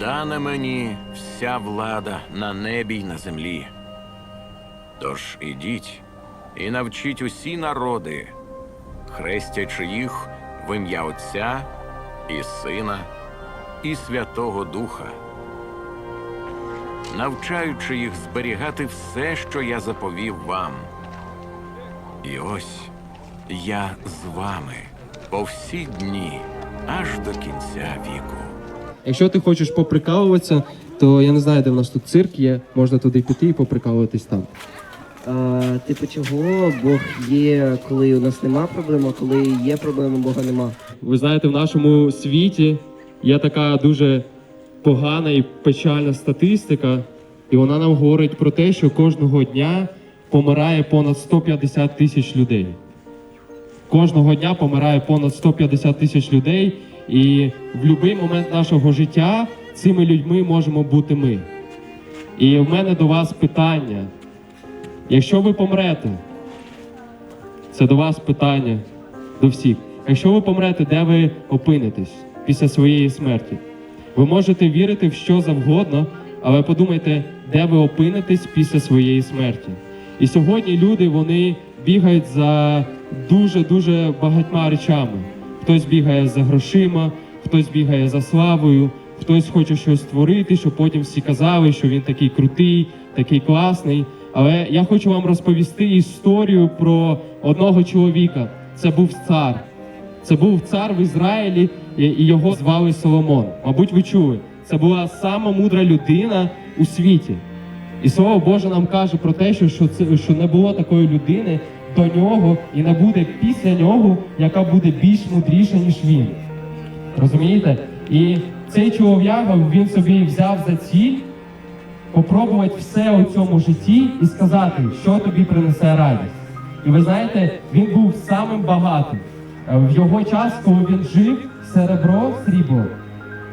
дана мені вся влада на небі й на землі. Тож ідіть і навчіть усі народи, хрестячи їх в ім'я Отця і Сина і Святого Духа, навчаючи їх зберігати все, що я заповів вам. І ось я з вами по всі дні, аж до кінця віку. Якщо ти хочеш поприкалуватися, то я не знаю, де в нас тут цирк є, можна туди піти і поприкалуватись там. А, типу чого Бог є, коли у нас нема проблем, а коли є проблема, Бога нема. Ви знаєте, в нашому світі є така дуже погана і печальна статистика, і вона нам говорить про те, що кожного дня помирає понад 150 тисяч людей. Кожного дня помирає понад 150 тисяч людей, і в будь-який момент нашого життя цими людьми можемо бути ми. І в мене до вас питання: якщо ви помрете, це до вас питання до всіх. Якщо ви помрете, де ви опинитесь після своєї смерті? Ви можете вірити в що завгодно, але подумайте, де ви опинитесь після своєї смерті. І сьогодні люди вони бігають за дуже дуже багатьма речами. Хтось бігає за грошима, хтось бігає за славою, хтось хоче щось створити, щоб потім всі казали, що він такий крутий, такий класний. Але я хочу вам розповісти історію про одного чоловіка. Це був цар. Це був цар в Ізраїлі, і його звали Соломон. Мабуть, ви чули. Це була сама мудра людина у світі. І слово Боже нам каже про те, що, що, це, що не було такої людини до нього і не буде після нього, яка буде більш мудріша, ніж він. Розумієте? І цей чолов'яга він собі взяв за ціль попробувати все у цьому житті і сказати, що тобі принесе радість. І ви знаєте, він був самим багатим. Е, В його час, коли він жив, серебро, срібло,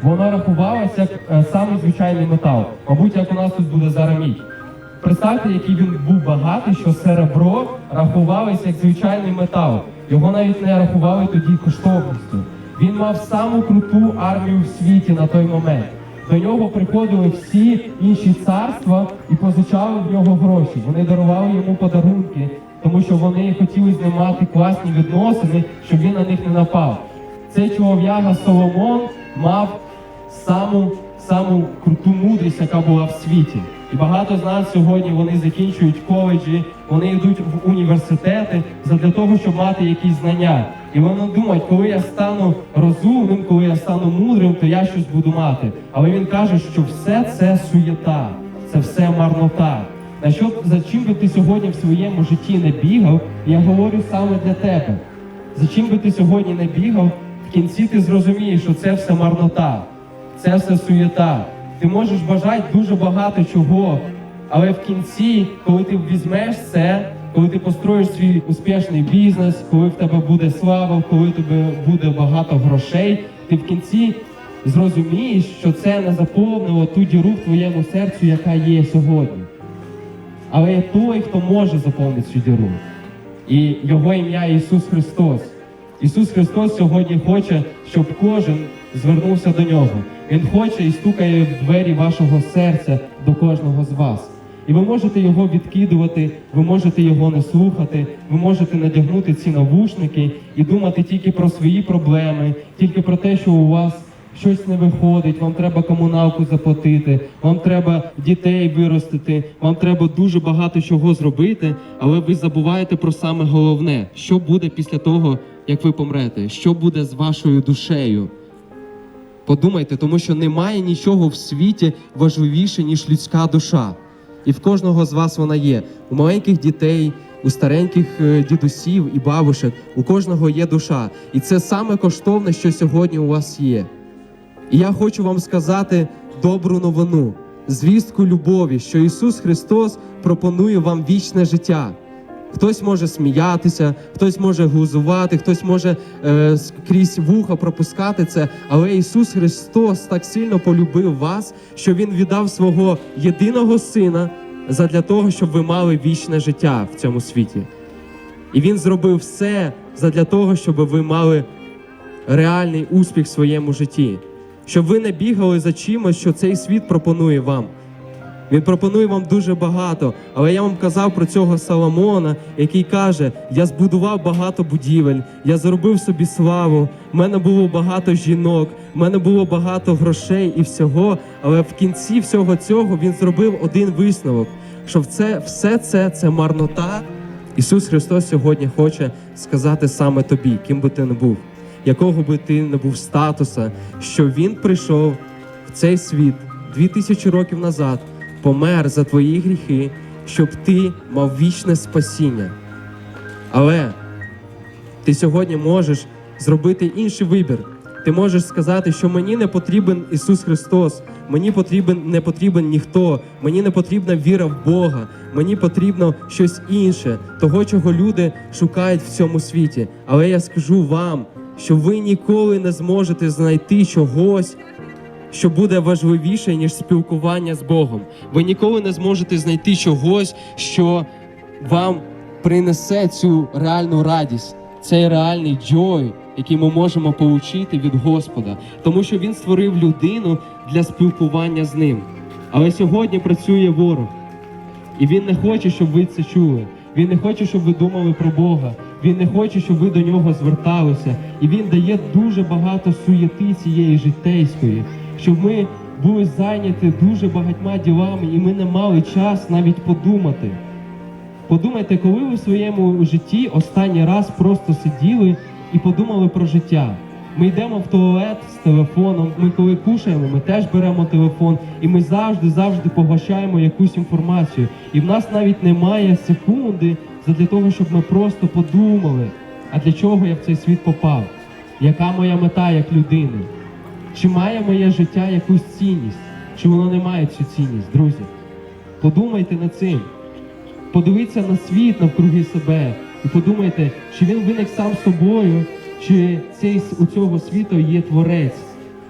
воно рахувалося як е, самий звичайний метал. Мабуть, як у нас тут буде зараз мідь. Представте, який він був багатий, що серебро рахувалося як звичайний метал. Його навіть не рахували тоді коштовністю. Він мав саму круту армію в світі на той момент. До нього приходили всі інші царства і позичали в нього гроші. Вони дарували йому подарунки, тому що вони хотіли з ним мати класні відносини, щоб він на них не напав. Цей чолов'яга Соломон мав саму саму круту мудрість, яка була в світі. І багато з нас сьогодні вони закінчують коледжі, вони йдуть в університети для того, щоб мати якісь знання. І вони думають, коли я стану розумним, коли я стану мудрим, то я щось буду мати. Але він каже, що все це суєта, це все марнота. На що за чим би ти сьогодні в своєму житті не бігав, я говорю саме для тебе. За чим би ти сьогодні не бігав, в кінці ти зрозумієш, що це все марнота, це все суєта. Ти можеш бажати дуже багато чого, але в кінці, коли ти візьмеш це, коли ти построїш свій успішний бізнес, коли в тебе буде слава, коли тебе буде багато грошей, ти в кінці зрозумієш, що це не заповнило ту діру в твоєму серцю, яка є сьогодні. Але є той, хто може заповнити цю діру. І його ім'я Ісус Христос. Ісус Христос сьогодні хоче, щоб кожен звернувся до нього. Він хоче і стукає в двері вашого серця до кожного з вас. І ви можете його відкидувати, ви можете його не слухати, ви можете надягнути ці навушники і думати тільки про свої проблеми, тільки про те, що у вас щось не виходить, вам треба комуналку заплатити, вам треба дітей виростити, вам треба дуже багато чого зробити, але ви забуваєте про саме головне, що буде після того, як ви помрете, що буде з вашою душею. Подумайте, тому що немає нічого в світі важливіше, ніж людська душа. І в кожного з вас вона є. У маленьких дітей, у стареньких е, дідусів і бабушек, у кожного є душа. І це саме коштовне, що сьогодні у вас є. І я хочу вам сказати добру новину, звістку любові, що Ісус Христос пропонує вам вічне життя. Хтось може сміятися, хтось може глузувати, хтось може е, крізь вуха пропускати це. Але Ісус Христос так сильно полюбив вас, що Він віддав свого єдиного Сина задля того, щоб ви мали вічне життя в цьому світі. І Він зробив все задля того, щоб ви мали реальний успіх в своєму житті. щоб ви не бігали за чимось, що цей світ пропонує вам. Він пропонує вам дуже багато, але я вам казав про цього Соломона, який каже: Я збудував багато будівель, я заробив собі славу, в мене було багато жінок, в мене було багато грошей і всього. Але в кінці всього цього він зробив один висновок: що це все це це марнота. Ісус Христос сьогодні хоче сказати саме тобі, ким би ти не був, якого би ти не був статуса, що Він прийшов в цей світ дві тисячі років назад, помер за твої гріхи, щоб ти мав вічне спасіння. Але ти сьогодні можеш зробити інший вибір. Ти можеш сказати, що мені не потрібен Ісус Христос, мені потрібен не потрібен ніхто, мені не потрібна віра в Бога, мені потрібно щось інше, того, чого люди шукають в цьому світі. Але я скажу вам, що ви ніколи не зможете знайти чогось, що буде важливіше, ніж спілкування з Богом. Ви ніколи не зможете знайти чогось, що вам принесе цю реальну радість, цей реальний джой, який ми можемо отримати від Господа, тому що Він створив людину для спілкування з ним. Але сьогодні працює ворог, і він не хоче, щоб ви це чули. Він не хоче, щоб ви думали про Бога. Він не хоче, щоб ви до нього зверталися. І він дає дуже багато суєти цієї житейської, щоб ми були зайняті дуже багатьма ділами, і ми не мали час навіть подумати. Подумайте, коли ви в своєму житті останній раз просто сиділи і подумали про життя. Ми йдемо в туалет з телефоном. Ми коли кушаємо, ми теж беремо телефон, і ми завжди, завжди поглощаємо якусь інформацію. І в нас навіть немає секунди для того, щоб ми просто подумали, а для чого я в цей світ попав? Яка моя мета як людини? Чи має моє життя якусь цінність? Чи воно не має цю цінність, друзі? Подумайте над цим. Подивіться на світ навкруги себе і подумайте, чи він виник сам собою, чи цей, у цього світу є творець,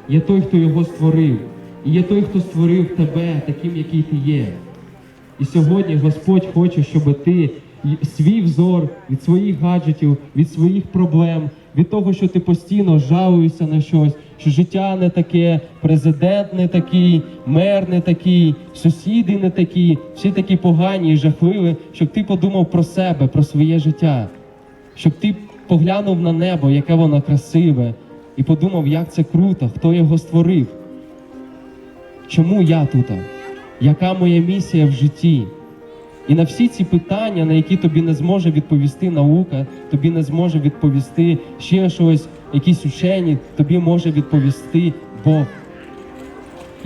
є той, хто його створив, і є той, хто створив тебе таким, який ти є. І сьогодні Господь хоче, щоб ти свій взор від своїх гаджетів, від своїх проблем, від того, що ти постійно жалуєшся на щось, що життя не таке, президент не такий, мер не такий, сусіди не такі, всі такі погані і жахливі, щоб ти подумав про себе, про своє життя, щоб ти поглянув на небо, яке воно красиве, і подумав, як це круто, хто його створив. Чому я тут? Яка моя місія в житті? І на всі ці питання, на які тобі не зможе відповісти наука, тобі не зможе відповісти ще щось, якісь учені, тобі може відповісти Бог.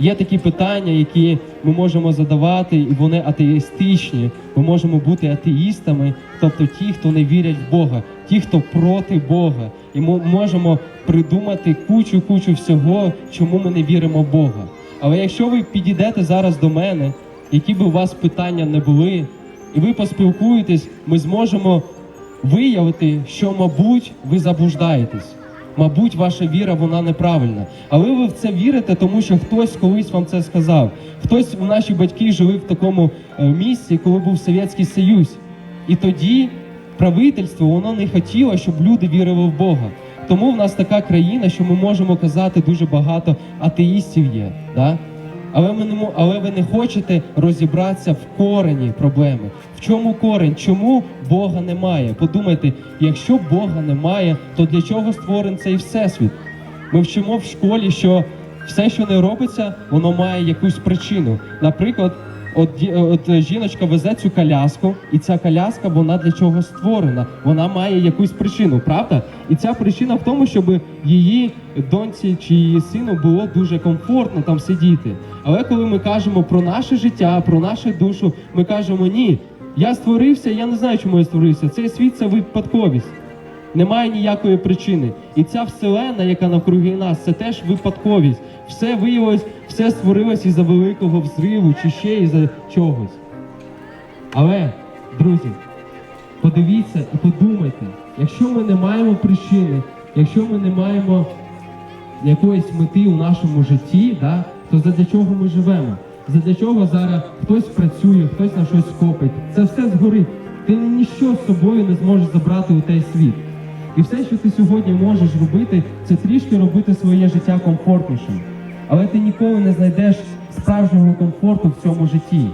Є такі питання, які ми можемо задавати, і вони атеїстичні. Ми можемо бути атеїстами, тобто ті, хто не вірять в Бога, ті, хто проти Бога. І ми можемо придумати кучу кучу всього, чому ми не віримо в Бога. Але якщо ви підійдете зараз до мене, які б у вас питання не були, і ви поспілкуєтесь, ми зможемо виявити, що, мабуть, ви заблуждаєтесь. Мабуть, ваша віра вона неправильна. Але ви в це вірите, тому що хтось колись вам це сказав. Хтось у наші батьки жили в такому е, місці, коли був Совєтський Союз. І тоді правительство воно не хотіло, щоб люди вірили в Бога. Тому в нас така країна, що ми можемо казати, дуже багато атеїстів є. Да? Але ми не але ви не хочете розібратися в корені проблеми. В чому корень? Чому Бога немає? Подумайте, якщо Бога немає, то для чого створений цей всесвіт? Ми вчимо в школі, що все, що не робиться, воно має якусь причину. Наприклад, от, от е, жіночка везе цю коляску, і ця коляска вона для чого створена? Вона має якусь причину, правда? І ця причина в тому, щоб її доньці чи її сину було дуже комфортно там сидіти. Але коли ми кажемо про наше життя, про нашу душу, ми кажемо ні. Я створився, я не знаю, чому я створився. Цей світ це випадковість. Немає ніякої причини. І ця вселена, яка навкруги нас, це теж випадковість. Все виявилось, все створилось із-за великого взриву чи ще із-за чогось. Але, друзі, подивіться і подумайте, якщо ми не маємо причини, якщо ми не маємо якоїсь мети у нашому житті, да, то задля чого ми живемо? Задля чого зараз хтось працює, хтось на щось копить. Це все згорить. Ти ніщо з собою не зможеш забрати у той світ. І все, що ти сьогодні можеш робити, це трішки робити своє життя комфортнішим. але ти ніколи не знайдеш справжнього комфорту в цьому житті.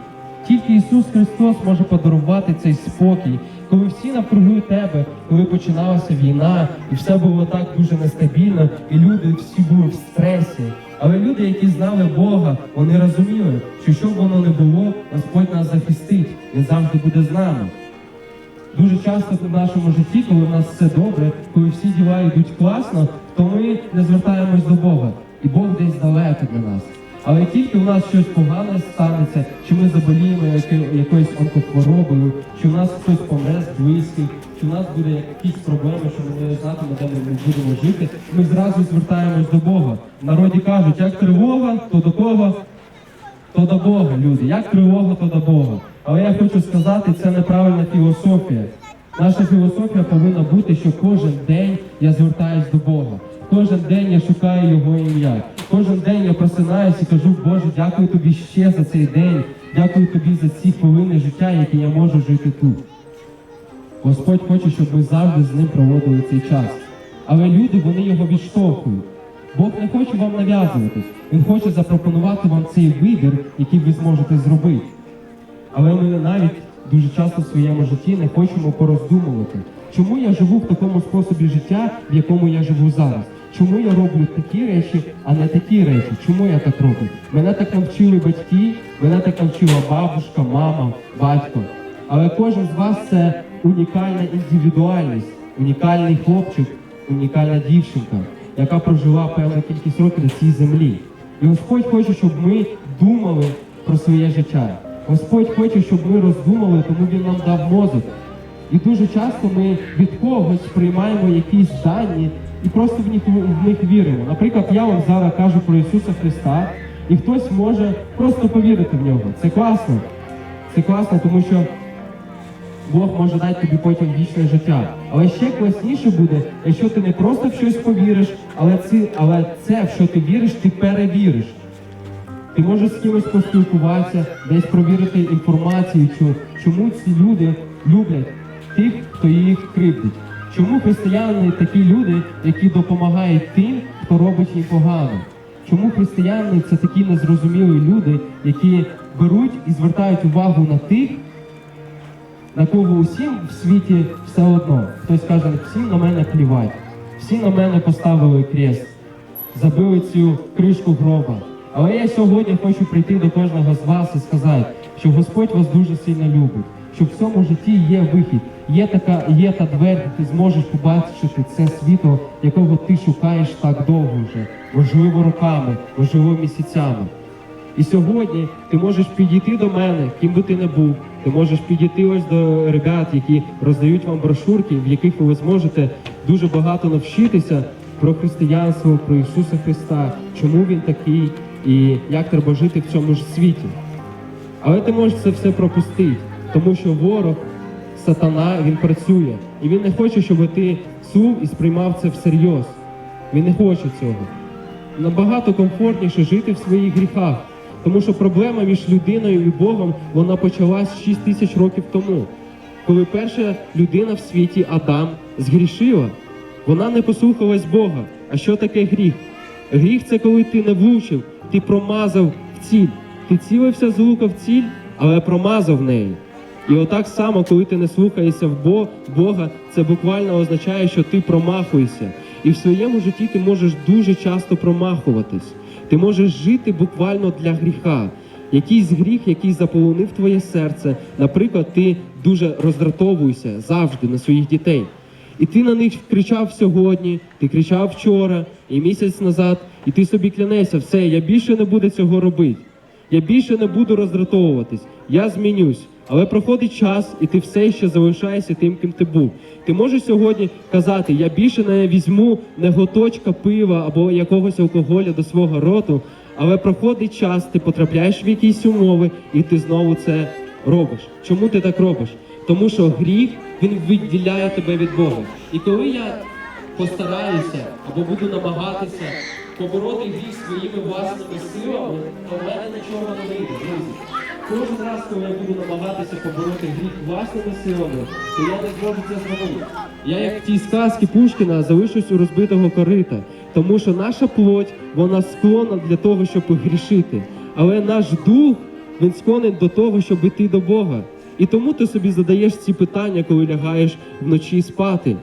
Тільки Ісус Христос може подарувати цей спокій, коли всі навкруги тебе, коли починалася війна, і все було так дуже нестабільно, і люди всі були в стресі. Але люди, які знали Бога, вони розуміли, що що б воно не було, Господь нас захистить, Він завжди буде з нами. Дуже часто в нашому житті, коли в нас все добре, коли всі діла йдуть класно, то ми не звертаємось до Бога, і Бог десь далеко для нас. Але тільки в нас щось погане станеться, чи ми заболіємо якоюсь онкохворобою, чи в нас хтось помре з близьких, чи в нас буде якісь проблеми, що ми не знатимемо, де ми будемо жити, ми зразу звертаємось до Бога. В народі кажуть, як тривога, то до кого? То до Бога, люди. Як тривога, то до Бога. Але я хочу сказати, це неправильна філософія. Наша філософія повинна бути, що кожен день я звертаюсь до Бога. Кожен день я шукаю Його ім'я. Кожен день я просинаюсь і кажу, Боже, дякую тобі ще за цей день. Дякую тобі за ці хвилини життя, які я можу жити тут. Господь хоче, щоб ми завжди з ним проводили цей час. Але люди вони його відштовхують. Бог не хоче вам нав'язуватись. Він хоче запропонувати вам цей вибір, який ви зможете зробити. Але ми навіть дуже часто в своєму житті не хочемо пороздумувати, чому я живу в такому способі життя, в якому я живу зараз. Чому я роблю такі речі, а не такі речі? Чому я так роблю? Мене так навчили батьки, мене так навчила бабушка, мама, батько. Але кожен з вас це унікальна індивідуальність, унікальний хлопчик, унікальна дівчинка, яка прожила певну кількість років на цій землі. І Господь хоче, щоб ми думали про своє життя. Господь хоче, щоб ми роздумали, тому Він нам дав мозок. І дуже часто ми від когось приймаємо якісь дані і просто в них, в них віримо. Наприклад, я вам зараз кажу про Ісуса Христа, і хтось може просто повірити в нього. Це класно. Це класно, тому що Бог може дати тобі потім вічне життя. Але ще класніше буде, якщо ти не просто в щось повіриш, але це, але це, в що ти віриш, ти перевіриш. Ти можеш з кимось поспілкуватися, десь провірити інформацію, чо- чому ці люди люблять тих, хто їх кривдить. Чому християни такі люди, які допомагають тим, хто робить їм погано? Чому християни це такі незрозумілі люди, які беруть і звертають увагу на тих, на кого усім в світі все одно. Хтось каже, всім на мене плівать, всі на мене поставили крест, забили цю кришку гроба. Але я сьогодні хочу прийти до кожного з вас і сказати, що Господь вас дуже сильно любить, що в цьому житті є вихід, є така, є та двері, ти зможеш побачити це світло, якого ти шукаєш так довго вже, можливо, роками, можливо, місяцями. І сьогодні ти можеш підійти до мене, ким би ти не був. Ти можеш підійти ось до ребят, які роздають вам брошурки, в яких ви зможете дуже багато навчитися про християнство, про Ісуса Христа, чому Він такий і як треба жити в цьому ж світі. Але ти можеш це все пропустити, тому що ворог, сатана, він працює. І він не хоче, щоб ти сув і сприймав це всерйоз. Він не хоче цього набагато комфортніше жити в своїх гріхах. Тому що проблема між людиною і Богом вона почалась 6 тисяч років тому, коли перша людина в світі Адам згрішила. Вона не послухалась Бога. А що таке гріх? Гріх це коли ти не влучив, ти промазав ціль. Ти цілився з лука в ціль, але промазав неї. І отак само, коли ти не слухаєшся в Бога, це буквально означає, що ти промахуєшся. І в своєму житті ти можеш дуже часто промахуватись. Ти можеш жити буквально для гріха. Якийсь гріх, який заполонив твоє серце. Наприклад, ти дуже роздратовуєшся завжди на своїх дітей. І ти на них кричав сьогодні, ти кричав вчора і місяць назад, і ти собі клянешся, все, я більше не буду цього робити. Я більше не буду роздратовуватись, я змінюсь. Але проходить час, і ти все ще залишаєшся тим, ким ти був. Ти можеш сьогодні казати, я більше не візьму не глоточка пива або якогось алкоголю до свого роту, але проходить час, ти потрапляєш в якісь умови, і ти знову це робиш. Чому ти так робиш? Тому що гріх він відділяє тебе від Бога. І коли я постараюся або буду намагатися побороти гріх своїми власними силами, то в мене нічого не вийде, друзі. Кожен раз, коли я буду намагатися побороти гріх власними силами, то я не зможу це зробити. Я як в тій сказці Пушкіна залишусь у розбитого корита. Тому що наша плоть, вона склонна для того, щоб грішити. Але наш дух, він склонний до того, щоб йти до Бога. І тому ти собі задаєш ці питання, коли лягаєш вночі спати.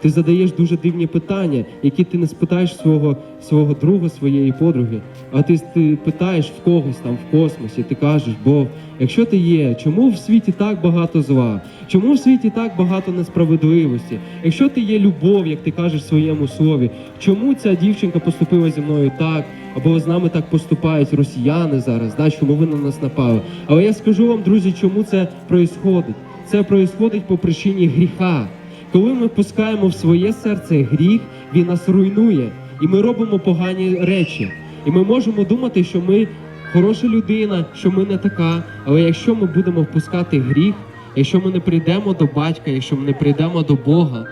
Ти задаєш дуже дивні питання, які ти не спитаєш свого, свого друга, своєї подруги. А ти, ти питаєш в когось там в космосі, ти кажеш, Бог, якщо ти є, чому в світі так багато зла? Чому в світі так багато несправедливості? Якщо ти є любов, як ти кажеш в своєму слові, чому ця дівчинка поступила зі мною так? Або з нами так поступають росіяни зараз, да? чому ви на нас напали? Але я скажу вам, друзі, чому це происходить? Це происходить по причині гріха. Коли ми пускаємо в своє серце гріх, він нас руйнує, і ми робимо погані речі. І ми можемо думати, що ми хороша людина, що ми не така. Але якщо ми будемо впускати гріх, якщо ми не прийдемо до батька, якщо ми не прийдемо до Бога,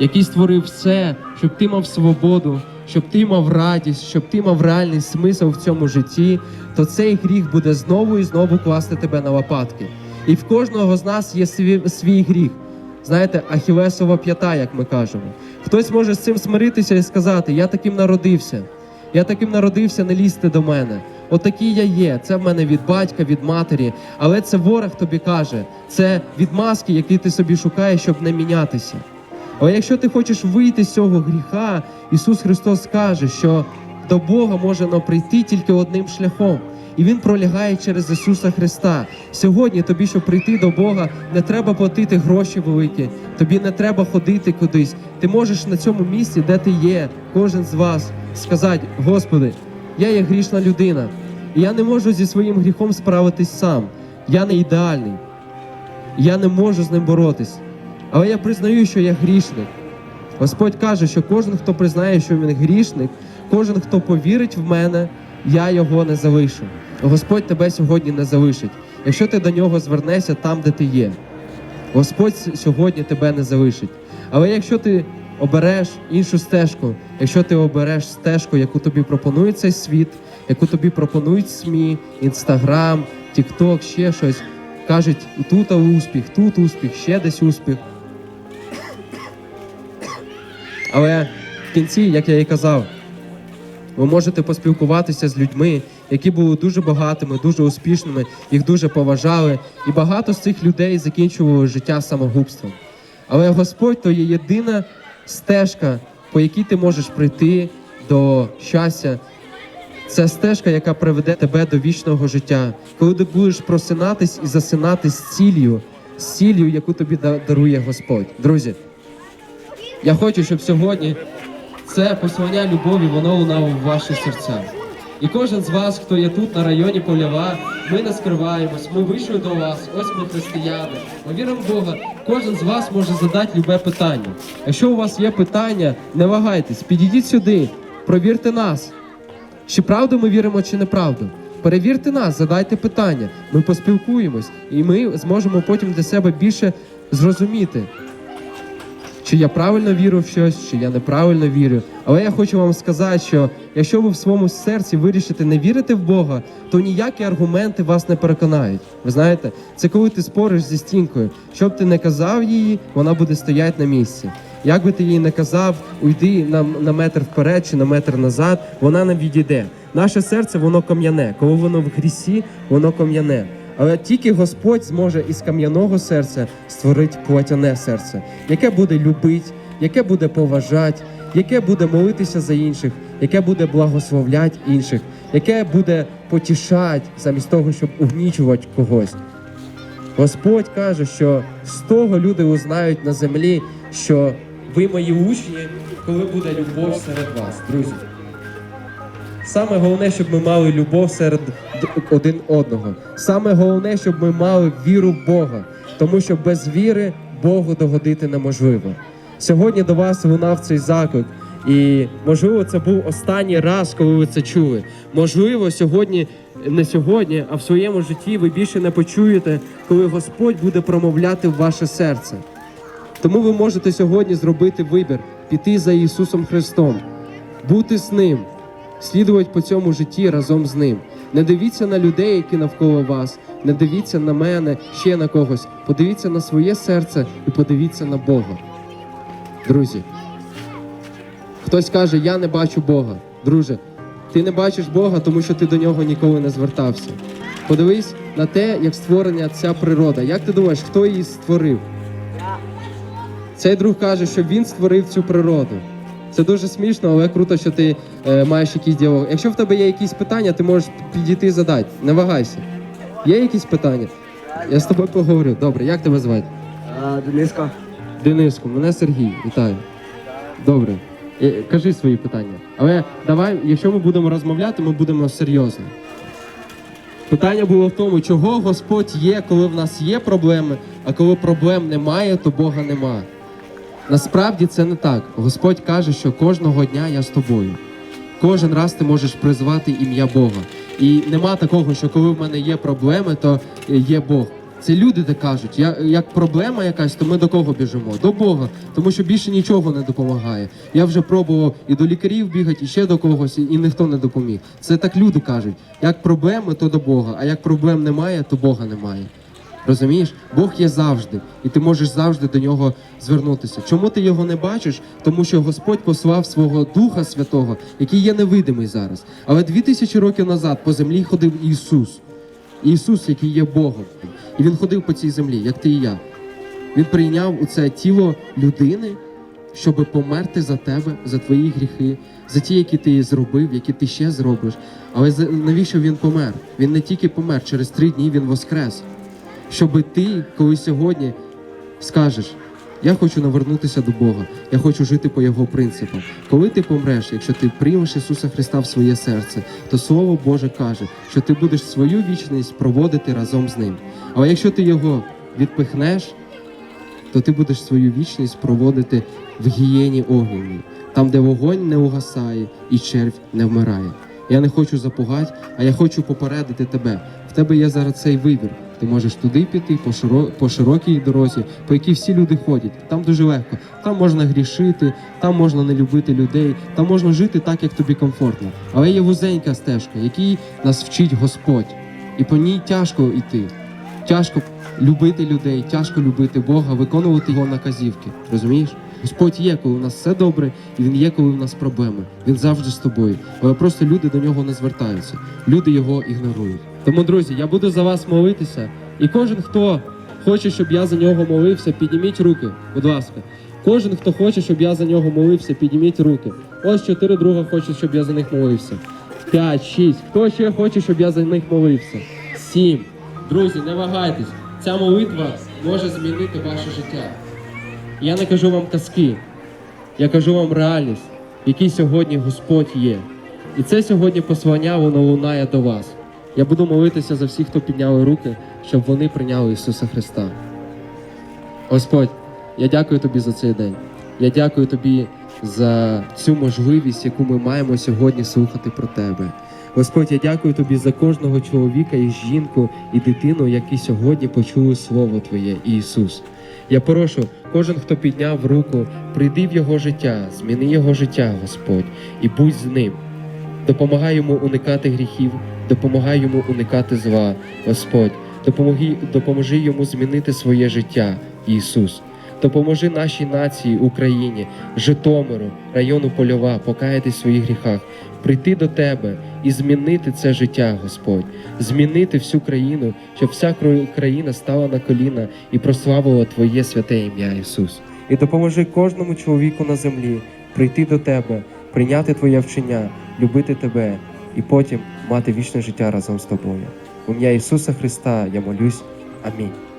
який створив все, щоб ти мав свободу, щоб ти мав радість, щоб ти мав реальний смисл в цьому житті, то цей гріх буде знову і знову класти тебе на лопатки. І в кожного з нас є свій, свій гріх. Знаєте, ахілесова п'ята, як ми кажемо. Хтось може з цим смиритися і сказати: Я таким народився. Я таким народився, не лізьте до мене. Отакий я є. Це в мене від батька, від матері. Але це ворог тобі каже. Це відмазки, які ти собі шукаєш, щоб не мінятися. Але якщо ти хочеш вийти з цього гріха, Ісус Христос каже, що до Бога можна прийти тільки одним шляхом. І він пролягає через Ісуса Христа. Сьогодні тобі, щоб прийти до Бога, не треба платити гроші великі, тобі не треба ходити кудись. Ти можеш на цьому місці, де ти є, кожен з вас, сказати: Господи, я є грішна людина, і я не можу зі своїм гріхом справитись сам. Я не ідеальний. Я не можу з ним боротись. Але я признаю, що я грішник. Господь каже, що кожен, хто признає, що він грішник, кожен, хто повірить в мене, я його не залишу. Господь тебе сьогодні не залишить. Якщо ти до нього звернешся там, де ти є, Господь сьогодні тебе не залишить. Але якщо ти обереш іншу стежку, якщо ти обереш стежку, яку тобі пропонує цей світ, яку тобі пропонують СМІ, Інстаграм, Тікток, ще щось, кажуть, тут успіх, тут успіх, ще десь успіх. Але в кінці, як я і казав, ви можете поспілкуватися з людьми, які були дуже багатими, дуже успішними, їх дуже поважали, і багато з цих людей закінчували життя самогубством. Але Господь то є єдина стежка, по якій ти можеш прийти до щастя. Це стежка, яка приведе тебе до вічного життя, коли ти будеш просинатись і засинати з ціллю, з ціллю, яку тобі дарує Господь. Друзі, я хочу, щоб сьогодні це послання любові, воно лунало в ваші серця. І кожен з вас, хто є тут на районі Полява, ми не скриваємось, ми вийшли до вас, ось ми християни. Ми віримо в Бога. Кожен з вас може задати любе питання. Якщо у вас є питання, не вагайтесь, підійдіть сюди, провірте нас. Чи правду ми віримо, чи неправду? Перевірте нас, задайте питання. Ми поспілкуємось, і ми зможемо потім для себе більше зрозуміти, чи я правильно вірю в щось, чи я неправильно вірю. Але я хочу вам сказати, що якщо ви в своєму серці вирішите не вірити в Бога, то ніякі аргументи вас не переконають. Ви знаєте, це коли ти спориш зі стінкою. Що б ти не казав її, вона буде стояти на місці. Як би ти їй не казав, уйди на, на метр вперед чи на метр назад, вона не відійде. Наше серце воно кам'яне. Коли воно в грісі, воно кам'яне. Але тільки Господь зможе із кам'яного серця створити платяне серце, яке буде любить, яке буде поважати, яке буде молитися за інших, яке буде благословляти інших, яке буде потішати замість того, щоб угнічувати когось. Господь каже, що з того люди узнають на землі, що ви мої учні, коли буде любов серед вас, друзі. Саме головне, щоб ми мали любов серед один одного. Саме головне, щоб ми мали віру в Бога, тому що без віри Богу догодити неможливо. Сьогодні до вас лунав цей заклик, і можливо, це був останній раз, коли ви це чули. Можливо, сьогодні, не сьогодні, а в своєму житті ви більше не почуєте, коли Господь буде промовляти в ваше серце. Тому ви можете сьогодні зробити вибір, піти за Ісусом Христом, бути з Ним, слідувати по цьому житті разом з Ним. Не дивіться на людей, які навколо вас, не дивіться на мене, ще на когось. Подивіться на своє серце і подивіться на Бога. Друзі, Хтось каже, я не бачу Бога. Друже, ти не бачиш Бога, тому що ти до нього ніколи не звертався. Подивись на те, як створена ця природа. Як ти думаєш, хто її створив? Цей друг каже, що він створив цю природу. Це дуже смішно, але круто, що ти е, маєш якийсь діалог. Якщо в тебе є якісь питання, ти можеш підійти і задати. Не вагайся. Є якісь питання? Я з тобою поговорю. Добре, як тебе звати? А, Дениска. Дениску, мене Сергій, вітаю. Добре. Е, Кажи свої питання. Але давай, якщо ми будемо розмовляти, ми будемо серйозно. Питання було в тому, чого Господь є, коли в нас є проблеми, а коли проблем немає, то Бога нема. Насправді це не так. Господь каже, що кожного дня я з тобою. Кожен раз ти можеш призвати ім'я Бога. І нема такого, що коли в мене є проблеми, то є Бог. Це люди так кажуть. Я, як проблема якась, то ми до кого біжимо? До Бога, тому що більше нічого не допомагає. Я вже пробував і до лікарів бігати, і ще до когось, і ніхто не допоміг. Це так люди кажуть. Як проблеми, то до Бога, а як проблем немає, то Бога немає. Розумієш, Бог є завжди, і ти можеш завжди до нього звернутися. Чому ти його не бачиш? Тому що Господь послав свого Духа Святого, який є невидимий зараз. Але дві тисячі років назад по землі ходив Ісус. Ісус, який є Богом. І Він ходив по цій землі, як ти і я. Він прийняв у це тіло людини, щоб померти за тебе, за твої гріхи, за ті, які ти зробив, які ти ще зробиш. Але навіщо він помер? Він не тільки помер, через три дні він воскрес. Щоб ти, коли сьогодні скажеш, я хочу навернутися до Бога, я хочу жити по Його принципам. Коли ти помреш, якщо ти приймеш Ісуса Христа в своє серце, то Слово Боже каже, що ти будеш свою вічність проводити разом з ним. Але якщо ти його відпихнеш, то ти будеш свою вічність проводити в гієні огненній, там, де вогонь не угасає і червь не вмирає. Я не хочу запугати, а я хочу попередити тебе. В тебе є зараз цей вибір. Ти можеш туди піти по, широ... по широкій дорозі, по якій всі люди ходять. Там дуже легко. Там можна грішити, там можна не любити людей, там можна жити так, як тобі комфортно. Але є вузенька стежка, якій нас вчить Господь, і по ній тяжко йти. Тяжко любити людей, тяжко любити Бога, виконувати його наказівки. Розумієш? Господь є, коли у нас все добре, і він є, коли у нас проблеми. Він завжди з тобою. Але просто люди до нього не звертаються. Люди його ігнорують. Тому, друзі, я буду за вас молитися. І кожен, хто хоче, щоб я за нього молився, підніміть руки, будь ласка. Кожен, хто хоче, щоб я за нього молився, підніміть руки. Ось чотири друга хочуть, щоб я за них молився. П'ять, шість. Хто ще хоче, щоб я за них молився? Сім. Друзі, не вагайтесь. Ця молитва може змінити ваше життя. Я не кажу вам казки, я кажу вам реальність, в сьогодні Господь є. І це сьогодні послання воно лунає до вас. Я буду молитися за всіх, хто підняли руки, щоб вони прийняли Ісуса Христа. Господь, я дякую тобі за цей день. Я дякую тобі за цю можливість, яку ми маємо сьогодні слухати про тебе. Господь, я дякую тобі за кожного чоловіка і жінку і дитину, які сьогодні почули Слово Твоє, Ісус. Я прошу, кожен, хто підняв руку, прийди в його життя, зміни його життя, Господь, і будь з ним. Допомагай йому уникати гріхів, допомагай йому уникати зла, Господь. Допомоги, допоможи йому змінити своє життя, Ісус. Допоможи нашій нації, Україні, Житомиру, району Польова покаятись в своїх гріхах, прийти до Тебе і змінити це життя, Господь, змінити всю країну, щоб вся країна стала на коліна і прославила Твоє святе ім'я, Ісус. І допоможи кожному чоловіку на землі прийти до Тебе, прийняти Твоє вчення, любити Тебе і потім мати вічне життя разом з тобою. У ім'я Ісуса Христа я молюсь. Амінь.